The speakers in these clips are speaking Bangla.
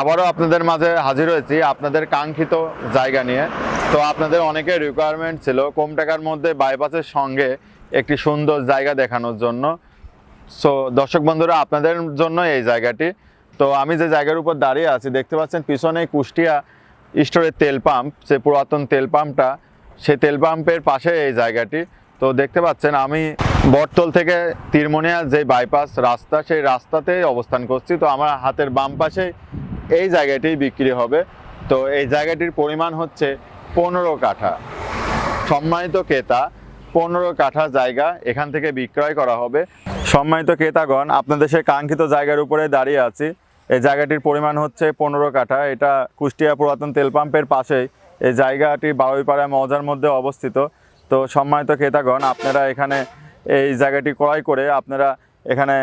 আবারও আপনাদের মাঝে হাজির হয়েছি। আপনাদের কাঙ্ক্ষিত জায়গা নিয়ে। তো আপনাদের অনেকের রিকোয়ারমেন্ট ছিল কম টাকার মধ্যে বাইপাসের সঙ্গে একটি সুন্দর জায়গা দেখানোর জন্য। সো দর্শক বন্ধুরা, আপনাদের জন্য এই জায়গাটি। তো আমি যে জায়গার উপর দাঁড়িয়ে আছি, দেখতে পাচ্ছেন পিছনে কুষ্টিয়া স্টোরের তেল পাম্প যে পুরাতন তেল পাম্পটা সেই তেল পাম্পের পাশে এই জায়গাটি। তো দেখতে পাচ্ছেন, আমি বটতল থেকে তিরমনিয়া যে বাইপাস রাস্তা, সেই রাস্তাতেই অবস্থান করছি। তো আমার হাতের বাম পাশে এই জায়গাটি বিক্রি হবে। তো এই জায়গাটির পরিমাণ হচ্ছে পনেরো কাঠা। সম্মানিত ক্রেতা, পনেরো কাঠা জায়গা এখান থেকে বিক্রয় করা হবে। সম্মানিত ক্রেতাগণ, আপনাদের সেই কাঙ্ক্ষিত জায়গার উপরে দাঁড়িয়ে আছি। এই জায়গাটির পরিমাণ হচ্ছে পনেরো কাঠা। এটা কুষ্টিয়া পুরাতন তেল পাম্পের পাশেই এই জায়গাটি বারুইপাড়া মৌজার মধ্যে অবস্থিত। তো সম্মানিত ক্রেতাগণ, আপনারা এখানে এই জায়গাটি ক্রয় করে আপনারা এখানে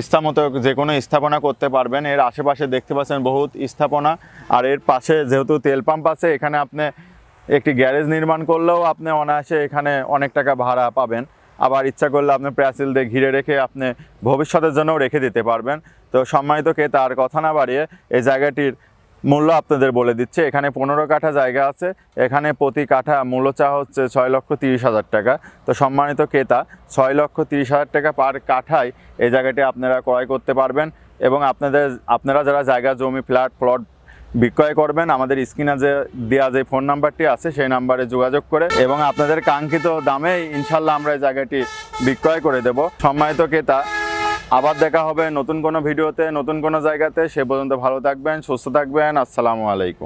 ইচ্ছামতো যে কোনো স্থাপনা করতে পারবেন। এর আশেপাশে দেখতে পাচ্ছেন বহুত স্থাপনা। আর এর পাশে যেহেতু তেল পাম্প আছে, এখানে আপনি একটি গ্যারেজ নির্মাণ করলেও আপনি অনায়াসে এখানে অনেক টাকা ভাড়া পাবেন। আবার ইচ্ছা করলে আপনি প্রাচীল দিয়ে ঘিরে রেখে আপনি ভবিষ্যতের জন্যও রেখে দিতে পারবেন। তো সম্মানিত কে তার কথা না বাড়িয়ে এই জায়গাটির মূল্য আপনাদের বলে দিচ্ছে। এখানে পনেরো কাঠা জায়গা আছে। এখানে প্রতি কাঠা মূল্য চা হচ্ছে ছয় লক্ষ তিরিশ হাজার টাকা। তো সম্মানিত ক্রেতা, ছয় লক্ষ তিরিশ হাজার টাকা পার কাঠায় এই জায়গাটি আপনারা ক্রয় করতে পারবেন এবং আপনাদের, আপনারা যারা জায়গা, জমি, ফ্ল্যাট, প্লট বিক্রয় করবেন, আমাদের স্ক্রিনে যে দেওয়া যে ফোন নাম্বারটি আছে, সেই নাম্বারে যোগাযোগ করে এবং আপনাদের কাঙ্ক্ষিত দামে ইনশাল্লাহ আমরা এই জায়গাটি বিক্রয় করে দেব। সম্মানিত ক্রেতা আবার দেখা হবে নতুন কোনো ভিডিওতে, নতুন কোনো জায়গাতে। সে পর্যন্ত ভালো থাকবেন, সুস্থ থাকবেন। আসসালামু আলাইকুম।